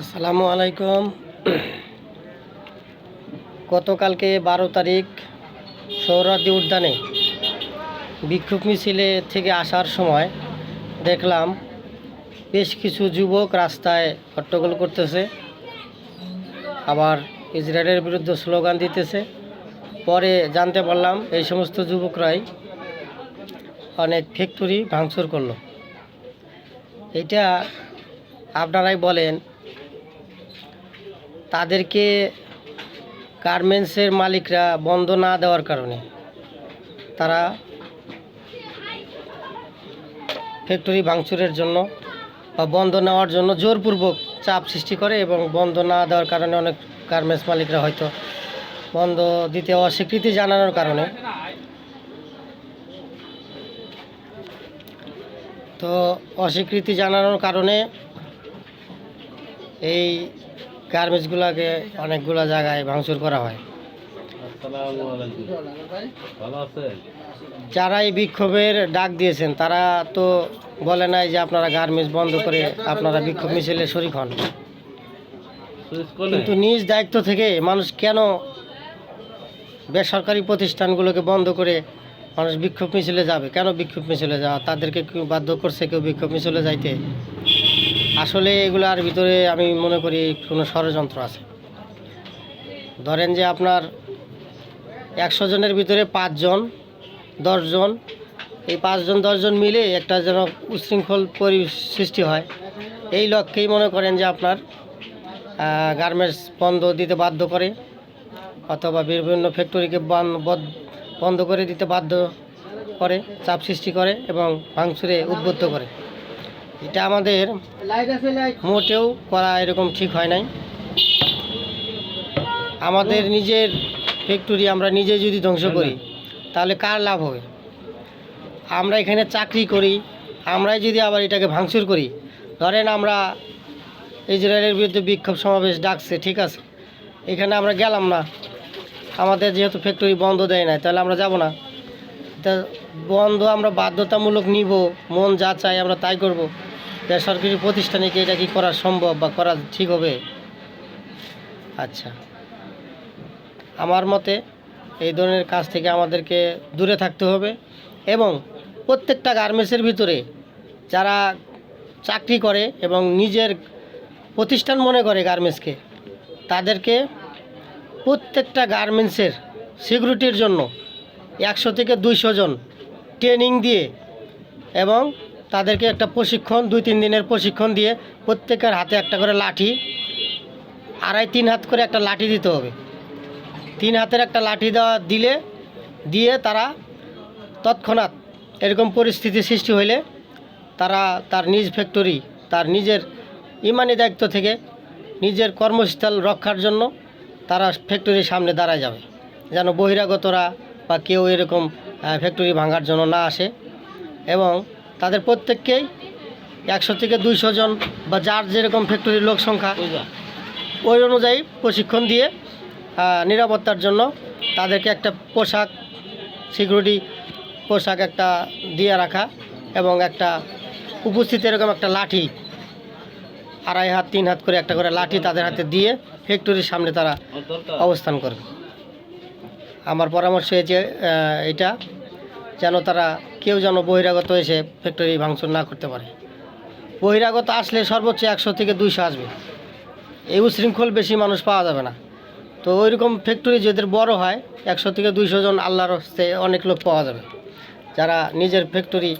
আসসালামু আলাইকুম। গতকালকে বারো তারিখ সৌরাদি উদ্যানে বিক্ষোভ মিছিলে থেকে আসার সময় দেখলাম বেশ কিছু যুবক রাস্তায় হট্টগোল করতেছে, আবার ইসরায়েলের বিরুদ্ধে স্লোগান দিতেছে। পরে জানতে পারলাম এই সমস্ত যুবকরাই অনেক ফ্যাক্টরি ভাঙচুর করল। এটা আপনারাই বলেন তাদেরকে গার্মেন্টসের মালিকরা বন্ধ না দেওয়ার কারণে তারা ফ্যাক্টরি ভাঙচুরের জন্য বা বন্ধ নেওয়ার জন্য জোরপূর্বক চাপ সৃষ্টি করে এবং বন্ধ না দেওয়ার কারণে অনেক গার্মেন্টস মালিকরা হয়তো বন্ধ দিতে অস্বীকৃতি জানানোর কারণে। তো অস্বীকৃতি জানানোর কারণে এই গার্মেন্টসগুলোকে অনেকগুলো জায়গায় ভাঙচুর করা হয়। আসসালামু আলাইকুম ভালো আছেন যারা এই বিক্ষোভের ডাক দিয়েছেন, তারা তো বলে নাই যে আপনারা গার্মেন্টস বন্ধ করে আপনারা বিক্ষোভ মিছিলে শরিক হন। কিন্তু নিজ দায়িত্ব থেকে মানুষ কেন বেসরকারি প্রতিষ্ঠানগুলোকে বন্ধ করে মানুষ বিক্ষোভ মিছিলে যাবে? কেন বিক্ষোভ মিছিলে যাওয়া? তাদেরকে কেউ বাধ্য করছে কেউ বিক্ষোভ মিছিলে যাইতে? আসলে এগুলার ভিতরে আমি মনে করি কোনো ষড়যন্ত্র আছে। ধরেন যে আপনার একশো জনের ভিতরে পাঁচজন, দশজন, এই পাঁচজন, দশজন মিলে একটা যেন উশৃঙ্খল পরি সৃষ্টি হয়। এই লক্ষ্যেই মনে করেন যে আপনার গার্মেন্টস বন্ধ দিতে বাধ্য করে অথবা বিভিন্ন ফ্যাক্টরিকে বন্ধ করে দিতে বাধ্য করে, চাপ সৃষ্টি করে এবং ভাঙচুরে উদ্বুদ্ধ করে। এটা আমাদের মোটেও করা এরকম ঠিক হয় নাই। আমাদের নিজের ফ্যাক্টরি আমরা নিজে যদি ধ্বংস করি তাহলে কার লাভ হবে? আমরা এখানে চাকরি করি আমরাই যদি আবার এটাকে ভাঙচুর করি ধরেন আমরা ইসরায়েলের বিরুদ্ধে বিক্ষোভ সমাবেশ ডাকছে ঠিক আছে? এখানে আমরা গেলাম না। আমাদের যেহেতু ফ্যাক্টরি বন্ধ দেয় না তাহলে আমরা যাব না। তা বন্ধ আমরা বাধ্যতামূলক নিব মন যা চাই আমরা তাই করব। বেসরকারি প্রতিষ্ঠানে কি এটা কি করা সম্ভব বা করা ঠিক হবে? আচ্ছা। আমার মতে এই ধরনের কাজ থেকে আমাদেরকে দূরে থাকতে হবে এবং প্রত্যেকটা গার্মেন্টসের ভিতরে যারা চাকরি করে এবং নিজের প্রতিষ্ঠান মনে করে গার্মেন্টসকে, তাদেরকে প্রত্যেকটা গার্মেন্টসের সিকিউরিটির জন্য একশো থেকে দুইশো জন ট্রেনিং দিয়ে এবং তাদেরকে একটা প্রশিক্ষণ, দুই, তিন দিনের প্রশিক্ষণ দিয়ে প্রত্যেকের হাতে একটা করে লাঠি, আড়াই, তিন হাত করে একটা লাঠি দিতে হবে। তিন হাতের একটা লাঠি দেওয়া, দিলে, দিয়ে তারা তৎক্ষণাৎ এরকম পরিস্থিতি সৃষ্টি হইলে তারা তার নিজ ফ্যাক্টরি, তার নিজের ইমানি দায়িত্ব থেকে নিজের কর্মস্থল রক্ষার জন্য তারা ফ্যাক্টরির সামনে দাঁড়ায় যাবে। যেন বহিরাগতরা বা কেউ এরকম ফ্যাক্টরি ভাঙার জন্য না আসে এবং তাদের প্রত্যেককেই একশো থেকে দুইশো জন বা যার যেরকম ফ্যাক্টরির লোক সংখ্যা ওই অনুযায়ী প্রশিক্ষণ দিয়ে নিরাপত্তার জন্য তাদেরকে একটা পোশাক সিকিউরিটি পোশাক একটা দিয়ে রাখা এবং একটা উপস্থিত এরকম একটা লাঠি আড়াই হাত তিন হাত করে একটা করে লাঠি তাদের হাতে দিয়ে ফ্যাক্টরির সামনে তারা অবস্থান করবে। আমার পরামর্শ এই যে এটা যেন তারা কেউ যেন বহিরাগত এসে ফ্যাক্টরি ভাঙচুর না করতে পারে। বহিরাগত আসলে সর্বোচ্চ একশো থেকে দুইশো আসবে। এই উশৃঙ্খল বেশি মানুষ পাওয়া যাবে না। তো ওই রকম ফ্যাক্টরি যাদের বড় হয়, একশো থেকে দুইশো জন আল্লাহর হস্তে অনেক লোক পাওয়া যাবে, যারা নিজের ফ্যাক্টরি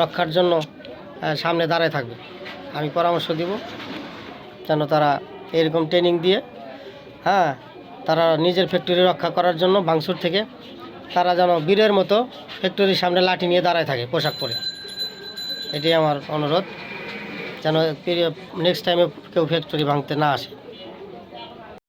রক্ষার জন্য সামনে দাঁড়ায় থাকবে। আমি পরামর্শ দিব, যেন তারা এরকম ট্রেনিং দিয়ে হ্যাঁ তারা নিজের ফ্যাক্টরি রক্ষা করার জন্য ভাঙচুর থেকে তারা যেন বীরের মতো ফ্যাক্টরির সামনে লাঠি নিয়ে দাঁড়ায় থাকে পোশাক পরে। এটি আমার অনুরোধ, যেন নেক্সট টাইমে কেউ ফ্যাক্টরি ভাঙতে না আসে।